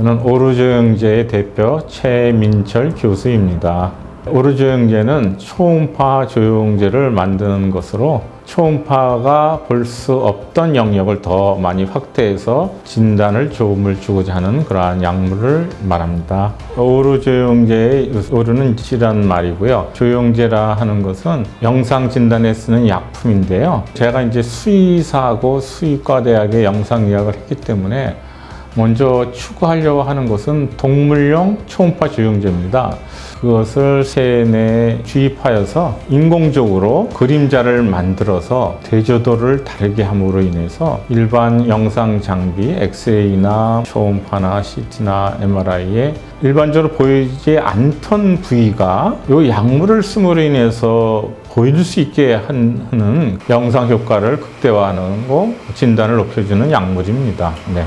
저는 오르조영제의 대표 최민철 교수입니다. 오르조영제는 초음파 조영제를 만드는 것으로 초음파가 볼 수 없던 영역을 더 많이 확대해서 진단을 도움을 주고자 하는 그러한 약물을 말합니다. 오르조영제의 오르는 질환 말이고요. 조영제라 하는 것은 영상 진단에 쓰는 약품인데요. 제가 이제 수의사하고 수의과대학에 영상의학을 했기 때문에 먼저 추구하려고 하는 것은 동물용 초음파 조영제입니다. 그것을 세뇌 주입하여서 인공적으로 그림자를 만들어서 대조도를 다르게 함으로 인해서 일반 영상 장비, 엑스레이나 초음파나 CT나 MRI에 일반적으로 보이지 않던 부위가 이 약물을 쓰므로 인해서 보여줄 수 있게 하는 영상 효과를 극대화하는 거 진단을 높여주는 약물입니다. 네.